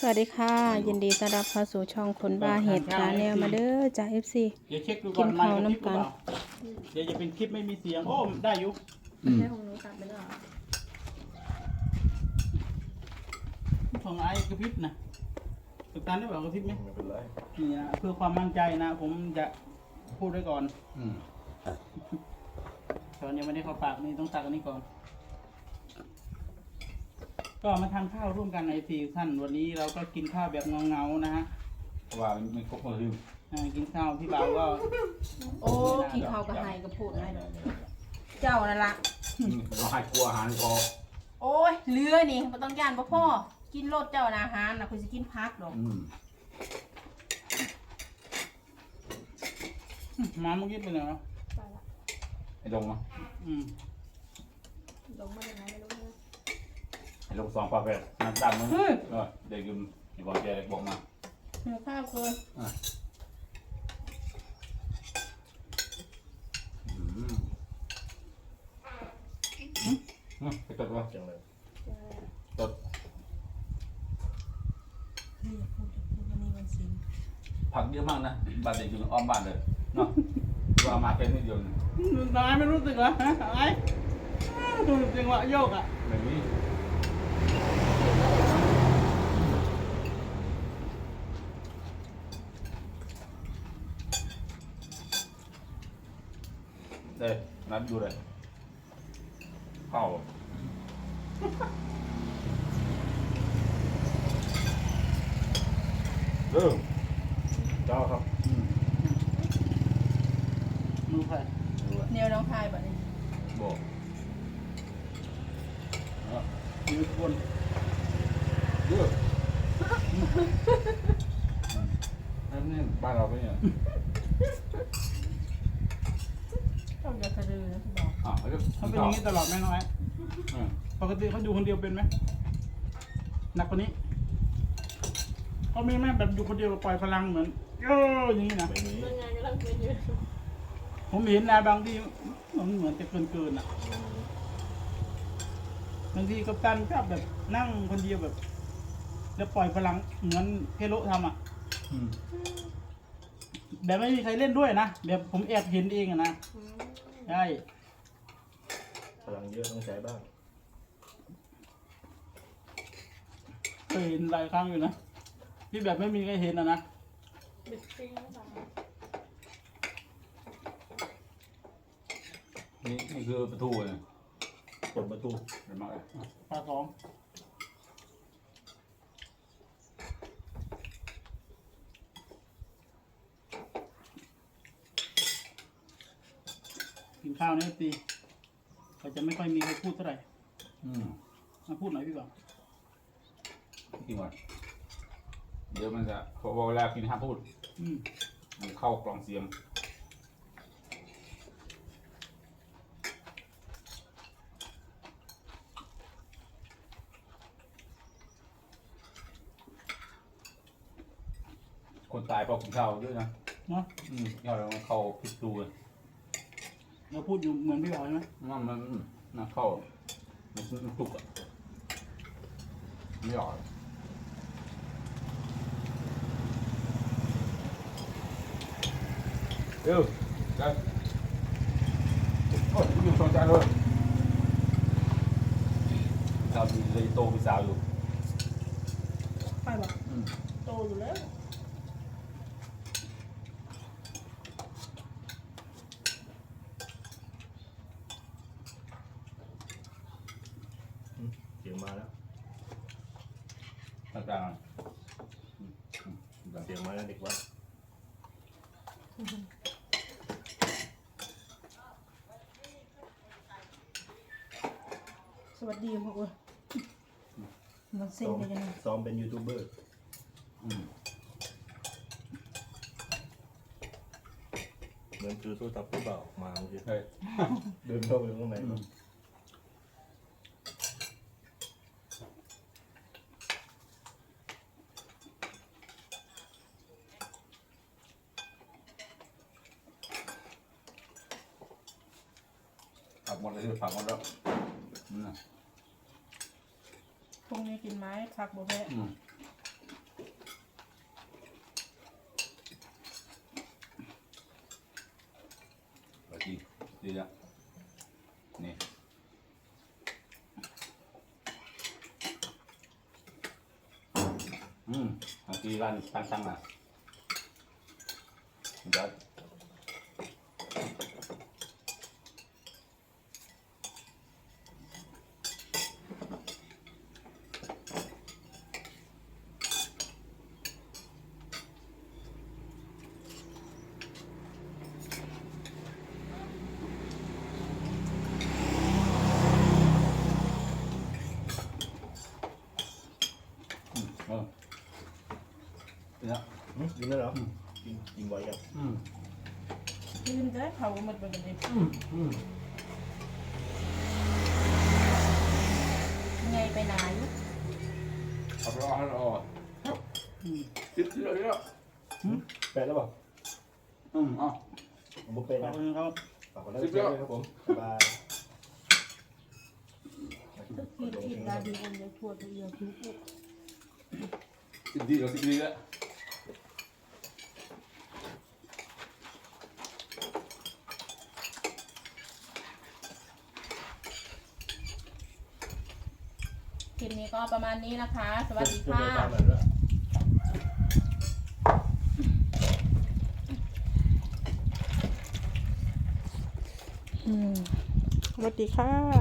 สวัสดีค่ะ ยินดีต้อนรับเข้าสู่ช่องคนบ้าเห็ดชาแนลมาเด้อจ้า FC เดี๋ยวเช็คดูกิก่อนนไมข้าวค์น้ำกันคลิปหรือเปล่าเดี๋ยวจะเป็นคลิปไม่มีเสียง โอ้ได้อยู่ใช่ของหนูกลับไปแล้วของไอ้กระพริบนะตุกตานได้เปล่ากระพริบไหมไม่เป็นไรนี่นะเพื่อความมั่นใจนะ ผมจะพูดไว้ก่อนอืมตอนยังไม่ได้เข้าปากนี่ต้องตักอันนี้ก่อน ก็มาทานข้าวร่วมกันในสี่ท่านวันนี้เราก็กินข้าวแบบเงาๆนะฮะเพราะว่ามันไม่ครบคนลืมอ่ากินข้าวพี่บ่าวก็โอ้กินข้าวกับไฮกับพูดได้เจ้านั่นละเราให้กลัวอาหารพอโอ้ยเรือนี่บ่ต้องย่านบ่พ่อกินโลดเจ้านะอาหารนะคุณสิกินพักดอกอืมหมาเมื่อกี้เป็นไงวะไอ้ลงเนาะอืมลงมาจากไหนไม่รู้เลยไอ้ ลงสองปลาแปดน้ำตาลมั้งเออเด็กยืมไอ้บอลแกบอกมาหิวข้าวเกินอืมอืมไปตดวะจังเลยตดนี่พูดพูดวันนี้วันศิลป์ผักเยอะมากนะบ้านเด็กยืมอ้อมบ้านเลยเนาะว่ามาแค่นิดเดียวนี่ตายไม่รู้สึกเหรอฮะไอ้ดูจังหวะโยกอะแบบนี้ เด้นัดดูเลยเข้าเริ่มเจ้าครับอืมมือใครดูเลยแนวน้องพายบัดนี้บอกอยู่บนเยอะนั่นนี่บ้านเราเป็นยังไงต้องอย่าสะดือนะพี่ บอกอะเขาจะเขาเป็นอย่างนี้ตลอดไหมน้องไอ้อืมปกติเขาอยู่คนเดียวเป็นไหมหนักกว่านี้เขาไม่แม่แบบอยู่คนเดียวปล่อยพลังเหมือนเอออย่างนี้นะไม่มีผมเห็นนะบางทีมันเหมือนจะเกินเกินๆอะบางทีกัปตันก็แบบนั่งคนเดียวแบบ แล้วปล่อยพลังเหมือนเฮโร่ทำอะ อืมแบบไม่มีใครเล่นด้วยนะแบบผมแอบเห็นเองอะนะใช่ พลังเยอะต้องใช้บ้าง เคยเห็นหลายครั้งอยู่นะที่แบบไม่มีใครเห็นอะนะนี่นี่คือประตูเลยเปิดประตูเห็นไหมเลยปลาสองกินข้าวนี่ตี เขาจะไม่ค่อยมีใครพูดเท่าไหร่อืมมาพูดหน่อยพี่บ่าวจริงว่ะเดี๋ยวมันจะพอเวลากินห้ามพูด อืมมันเข้ากล่องเสียง คนตายเพราะกินข้าวด้วยนะเนาะ อืมยอดแล้วมันเข้าพิษดูเลย เราพูดอยู่เหมือนพี่บ่าวใช่ไหมมันมันมันเข้ามันมันตุกอะไม่ออกเร็วกันโอ้ยอยู่สองจานเลยเราดูเลยโตเป็นสาวอยู่ไปบอกอืมโตอยู่แล้ว สียงมาแล้ว ต่างๆอืมอืมเสียงมาแล้วเด็กว่าสวัสดีพวกเอ้ยมันเซ็ซ้งอมไปยังไงซ้อมเป็นยูทูบเบอร์อืมเหมือนถือโทรศัพท์หรือเปล่ามาเมื่อกี้เฮ้ยเดินเข้าไปข้างในักหมดเลยผักหมดแล้วพรุ่งนี้กินไหมผักบ่แม่ไปกินดีละนี่อืมบางทีวันตั้งๆอะเดี๋ย เนี่ยหึกินได้เหรอกินกินบ่อยยังอืมลืมจะได้เขาหมดไปกันเลยอืมอืมไงไปไหนเอารอเอารอติดเยอะเยอะแปดแล้วเปล่าอืมอ๋อผมบุกเป็ดขอนะบคุณครับฝากกดไลค์กดแชร์ด้วยครับผมบ๊ายบายกินกินลาดีคนเดียวทั่วตัวเดียวทุกติดดีแล้วติดดีแล้ว นี้ก็ประมาณนี้นะคะ สวัสดีค่ะติดตามสวัสดีค่ะ